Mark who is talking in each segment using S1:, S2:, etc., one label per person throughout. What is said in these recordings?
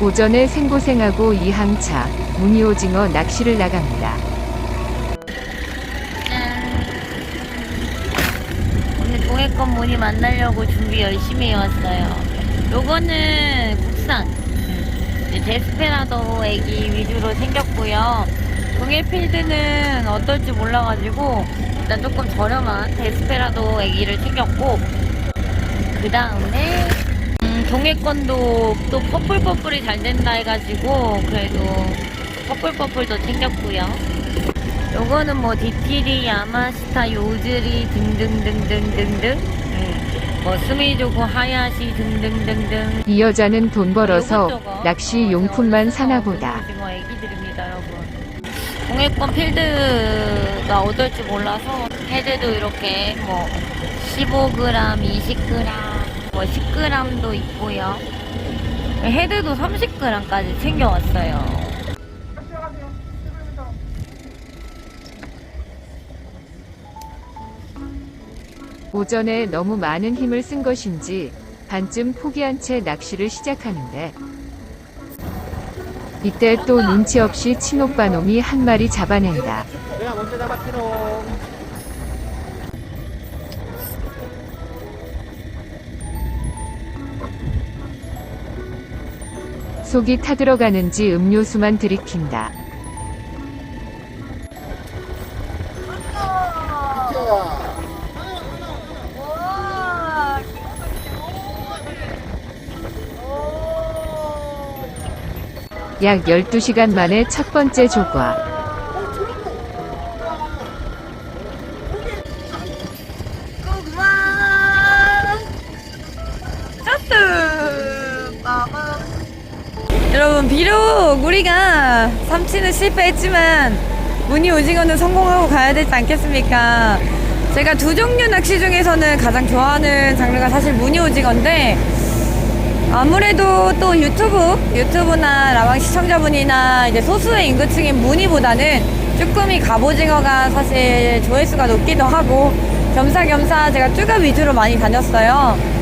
S1: 오전에 생고생하고 이항차, 무늬오징어 낚시를 나갑니다.
S2: 오늘 동해권 무늬 만나려고 준비 열심히 해왔어요. 요거는 국산. 음, 데스페라도 애기 위주로 생겼고요. 동해필드는 어떨지 몰라가지고 일단 조금 저렴한 데스페라도 애기를 챙겼고 그 다음에 음, 동해권도 또 퍼플퍼플이 잘 된다 해가지고 그래도 퍼플퍼플도 챙겼고요. 요거는 뭐 디티리, 야마시타, 요즈리 등등등등등등. 음, 뭐 스미조고 하야시 등등등등.
S1: 이 여자는 돈 벌어서 낚시 용품만 사나 보다.
S2: 오징어 애기들입니다 여러분. 동해권 필드가 어떨지 몰라서 헤드도 이렇게 뭐 15g, 20g, 뭐 10g도 있고요 헤드도 30g까지 챙겨왔어요
S1: 오전에 너무 많은 힘을 쓴 것인지 반쯤 포기한 채 낚시를 시작하는데 이때 또 눈치 없이 친오빠 놈이 한 마리 잡아낸다.
S3: 내가 먼저 잡았지롱.
S1: 속이 타들어가는지 음료수만 들이킨다. 약 12시간 만에 첫 번째 조과.
S4: 여러분 비록 우리가 삼치는 실패했지만 무늬 오징어는 성공하고 가야 되지 않겠습니까? 제가 두 종류 낚시 중에서는 가장 좋아하는 장르가 사실 무늬 오징어인데 아무래도 또 유튜브 유튜브나 라방 시청자분이나 이제 소수의 인구층인 무늬보다는 쭈꾸미 갑오징어가 사실 조회수가 높기도 하고 겸사겸사 제가 쭈가 위주로 많이 다녔어요.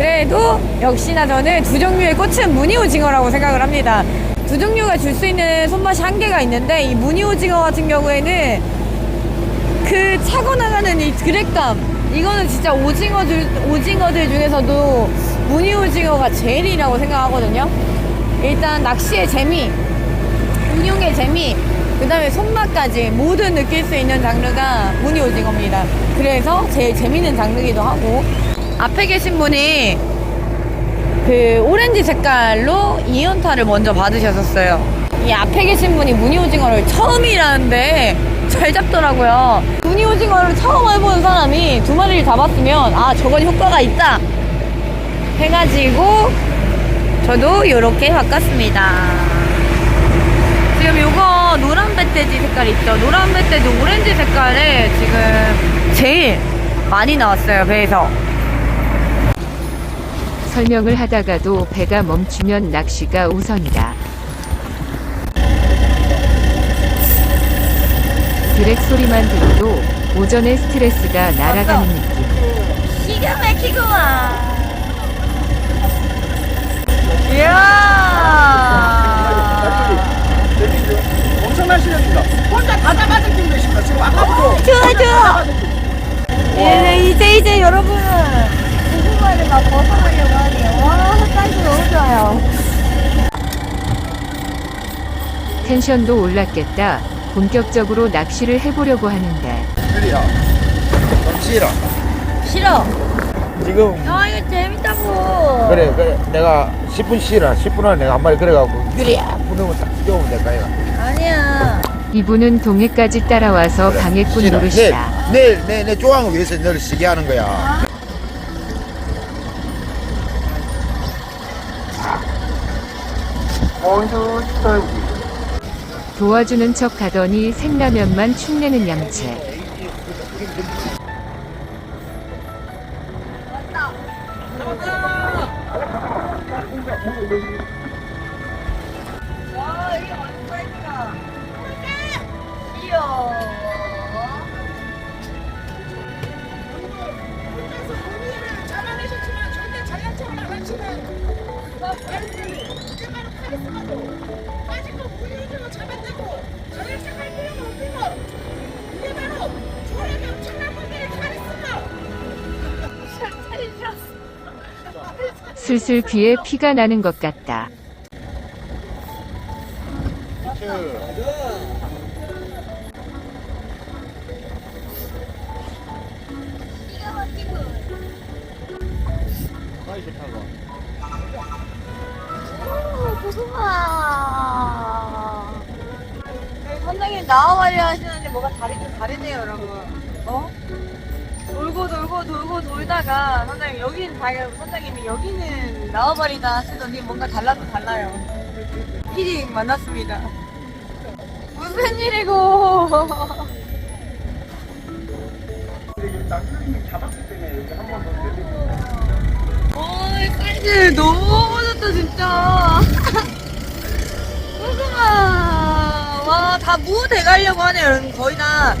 S4: 그래도 역시나 저는 두 종류의 꽃은 무늬 오징어라고 생각을 합니다. 두 종류가 줄 수 있는 손맛이 한계가 있는데 이 무늬 오징어 같은 경우에는 그 차고 나가는 이 드랙감 이거는 진짜 오징어들 오징어들 중에서도 무늬 오징어가 제일이라고 생각하거든요. 일단 낚시의 재미, 운용의 재미, 그 다음에 손맛까지 모두 느낄 수 있는 장르가 무늬 오징어입니다. 그래서 제일 재밌는 장르기도 하고 앞에 계신 분이 그 오렌지 색깔로 이연타를 먼저 받으셨었어요. 이 앞에 계신 분이 무늬 오징어를 처음이라는데 잘 잡더라고요. 무늬 오징어를 처음 해보는 사람이 두 마리를 잡았으면 아 저건 효과가 있다 해가지고 저도 이렇게 바꿨습니다. 지금 요거 노란 멧돼지 색깔 있죠? 노란 멧돼지 오렌지 색깔에 지금 제일 많이 나왔어요 배에서.
S1: 설명을 하다가도 배가 멈추면 낚시가 우선이다. 드랙 소리만 들어도 오전의 스트레스가 날아가는 느낌.
S2: 기가 막히구만
S4: 이야.
S3: 엄청난 실력입니다. 혼자 다 잡아준 기분 되십니다. 지금 아까부터.
S4: 좋아 좋아. 예, 이제 이제 여러분 고구마를 막 벗어나려고 하네요. 와 햇살도 너무 좋아요.
S1: 텐션도 올랐겠다. 본격적으로 낚시를 해보려고 하는데.
S3: 좀 싫어.
S4: 싫어.
S3: 지금
S4: 아 이거 재밌다고.
S3: 그래 그래 내가 10분 쉬라 10분 안에 내가 한 마리 그래갖고 그래 분으면 딱 뛰어오면 될까 이거
S4: 아니야.
S1: 이분은 동해까지 따라와서 방해꾼 노릇이다.
S3: 내일 내일 내, 내 조항을 위해서 너를 쉬게 하는 거야
S1: 도와주는 척 가더니 생라면만 축내는 양채.
S4: 이야.
S5: 잡아내셨지만 절대 장난처럼 안 하시는 카리스마도 아직도 무효적으로 잡았다고 저를 생각할 필요가 없고 이게 바로 조력이 엄청난 분들의 카리스마
S1: 슬슬 귀에 피가 나는 것 같다.
S2: 고
S4: 선생님 나와말이 하시는데 뭐가 다르, 다르네요, 여러분. 어? 돌고 돌고 돌고 돌다가 선생님 여기는 다 선생님이 여기는 나와말이다 하시더니 뭔가 달라도 달라요. 피딩 만났습니다. 무슨 일이고? 오, 사이즈 너무 좋다 진짜. 궁금하. 와, 다무 돼가려고 하네요, 여러분. 거의 다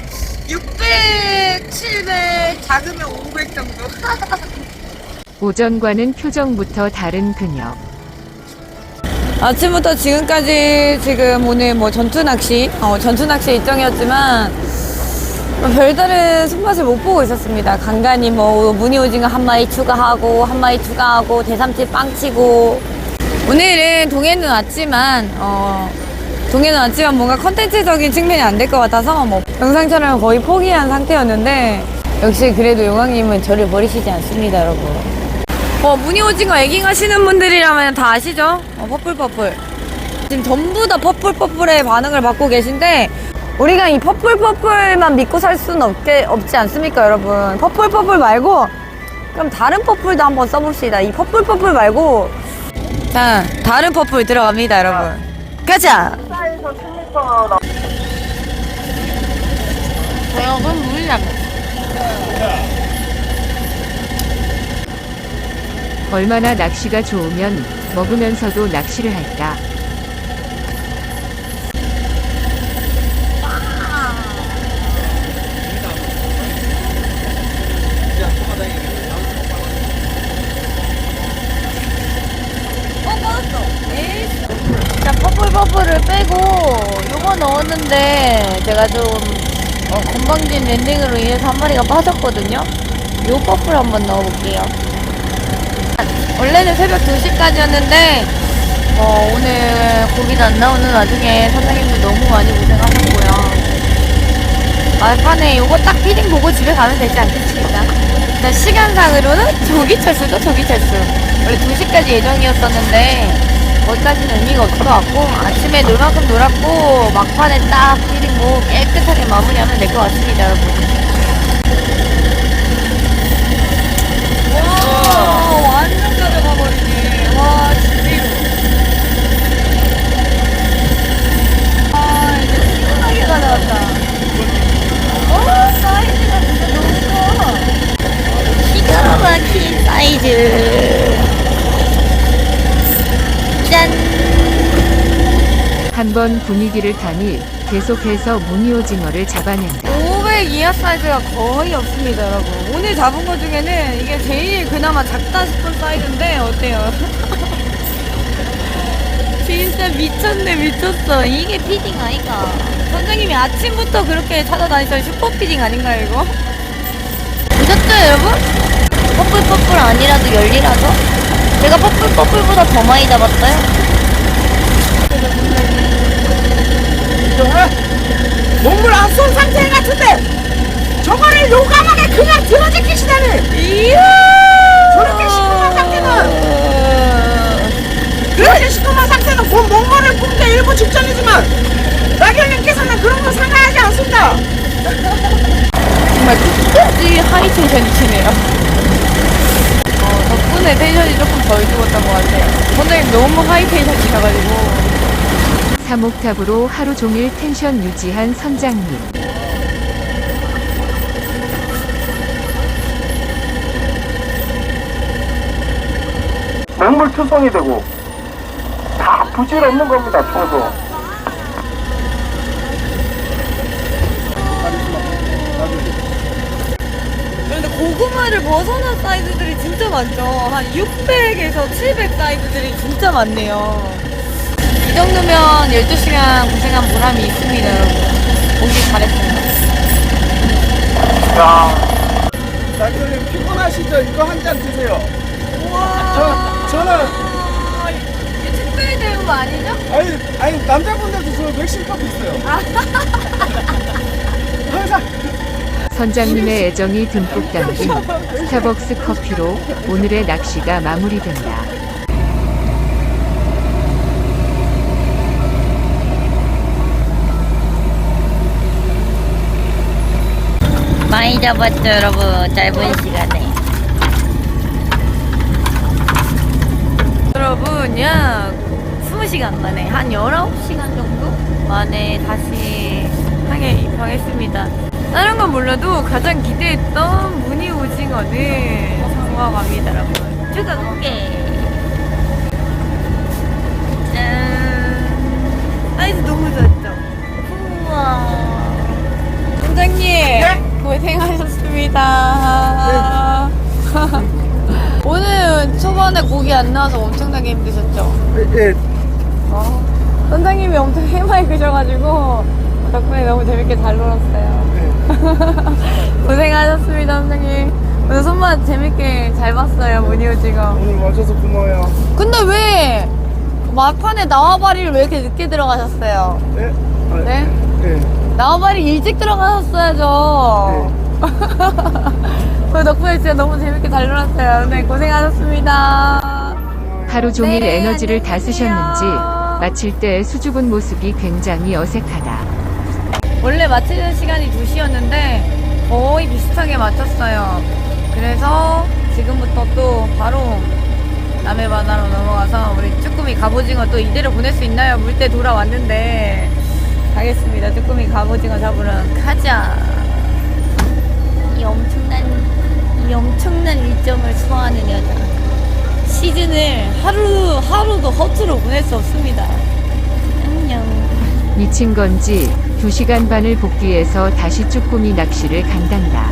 S4: 600, 700, 작으면 500 정도.
S1: 오전과는 표정부터 다른 그녀.
S4: 아침부터 지금까지 지금 오늘 뭐 전투 낚시, 어, 전투 낚시 일정이었지만 뭐 별다른 손맛을 못 보고 있었습니다. 간간히 뭐 무늬 오징어 한 마리 추가하고 한 마리 추가하고 대삼치 빵 치고 오늘은 동해는 왔지만 어 동해는 왔지만 뭔가 컨텐츠적인 측면이 안 될 것 같아서 뭐 영상 촬영을 거의 포기한 상태였는데 역시 그래도 용왕님은 저를 버리시지 않습니다, 여러분. 어, 무늬 오징어 에깅 하시는 분들이라면 다 아시죠? 어, 퍼플퍼플. 지금 전부 다 퍼플퍼플의 반응을 받고 계신데, 우리가 이 퍼플퍼플만 믿고 살 수는 없게, 없지 않습니까, 여러분? 퍼플퍼플 말고, 그럼 다른 퍼플도 한번 써봅시다. 이 퍼플퍼플 말고, 자, 다른 퍼플 들어갑니다, 여러분. 가자!
S2: 저역은 물라면.
S1: 얼마나 낚시가 좋으면 먹으면서도 낚시를 할까.
S2: 자, 퍼플퍼플을 빼고 요거 넣었는데 제가 좀 어, 건방진 랜딩으로 인해서 한 마리가 빠졌거든요. 요 퍼플 한번 넣어볼게요. 원래는 새벽 2시까지였는데 어, 오늘 고기도 안 나오는 와중에 사장님들 너무 많이 고생하셨고요. 막판에 요거 딱 피딩 보고 집에 가면 되지 않겠습니까? 일단 시간상으로는 조기 철수죠 조기 철수 원래 2시까지 예정이었었는데 거기까지는 의미가 없을 것 같고 아침에 놀 만큼 놀았고 막판에 딱 피딩 보고 깨끗하게 마무리하면 될 것 같습니다 여러분
S4: 와, 완전 가져가 버리네. 와, 진짜. 아, 이제 시원하게 가져왔다.
S2: 오 사이즈가 진짜 너무 커 기가 막힌 사이즈 짠
S1: 한 번 분위기를 타니 계속해서 무늬오징어를 잡아낸다.
S4: 500 이하 사이즈가 거의 없습니다, 여러분. 오늘 잡은 것 중에는 이게 제일 그나마 작다 싶은 사이즈인데, 어때요? 진짜 미쳤네, 미쳤어. 이
S2: 이게 피딩 아이가
S4: 선생님이 아침부터 그렇게 찾아다니던 슈퍼 피딩 아닌가요, 이거?
S2: 보셨죠 여러분? 퍼플퍼플 아니라도 열리라서 제가 퍼플퍼플보다 더 많이 잡았어요?
S5: 몸을 안쏜 상태 같은데 저거를 요감하게 그냥 들어제끼시다니. 이야! 저렇게 시커먼 상태는. 그렇게 시커먼 상태는 곧 몽골을 뿜게 일부 직전이지만 나경님께서는 그런 거 상하지 않습니다
S4: 정말 끝까지 하이 텐션이시네요. 어, 덕분에 텐션이 조금 덜 죽었던 것 같아요. 선생님 너무 하이 텐션이셔가지고.
S1: 사 목탑으로 하루 종일 텐션 유지한 선장님.
S6: 맹물 투성이 되고 다 부질없는 겁니다 청소
S4: 그런데 고구마를 벗어난 사이즈들이 진짜 많죠. 한 600에서 700 사이즈들이 진짜 많네요.
S2: 이 정도면 12시간 고생한 보람이 있습니다, 여러분. 오길 잘했어요.
S6: 야,
S7: 낙교님 피곤하시죠? 이거 한 잔 드세요. 저, 저는,
S2: 특별히 되는 거 아니죠?
S7: 아니, 아니, 남자분들도 저 맥심 커피 있어요. 항상,
S1: 선장님의 애정이 듬뿍 담긴 스타벅스 커피로 오늘의 낚시가 마무리된다.
S2: 많이 잡았죠, 여러분. 짧은 시간에. 여러분, 약 20시간 만에, 한 19시간 정도 만에 다시 항해 입항했습니다. 다른 건 몰라도 가장 기대했던 무늬 오징어는 성공합니다, 여러분. 추가공개. 짠. 사이즈 너무 좋았죠? 우와.
S4: 선장님 고생하셨습니다. 오늘 초반에 고기 안 나와서 엄청나게 힘드셨죠?
S7: 예,
S4: 선장님이 엄청 해맑 그셔가지고 덕분에 너무 재밌게 잘 놀았어요. 고생하셨습니다, 선장님. 오늘 손맛 재밌게 잘 봤어요, 무늬오징어.
S7: 오늘 와줘서 고마워요.
S4: 근데 왜 막판에 나와바리를 왜 이렇게 늦게 들어가셨어요?
S7: 네? 아,
S4: 네?
S7: 예.
S4: 나와바리 일찍 들어가셨어야죠. 그 덕분에 진짜 너무 재밌게 잘 놀았어요. 네, 고생하셨습니다.
S1: 하루 종일
S4: 네,
S1: 에너지를 다
S4: 안녕히
S1: 쓰셨는지. 마칠 때 수줍은 모습이 굉장히 어색하다.
S4: 원래 마치는 시간이 2시였는데 거의 비슷하게 마쳤어요. 그래서 지금부터 또 바로 남해 바다로 넘어가서 우리 쭈꾸미 갑오징어 또 이대로 보낼 수 있나요? 물때 돌아왔는데 가겠습니다. 쭈꾸미 갑오징어 잡으러 가자.
S2: 이 엄청난 이 엄청난 일정을 소화하는 여자 시즌을 하루 하루도 허투루 보낼 수 없습니다. 안녕.
S1: 미친 건지 2시간 반을 복귀해서 다시 쭈꾸미 낚시를 간단다.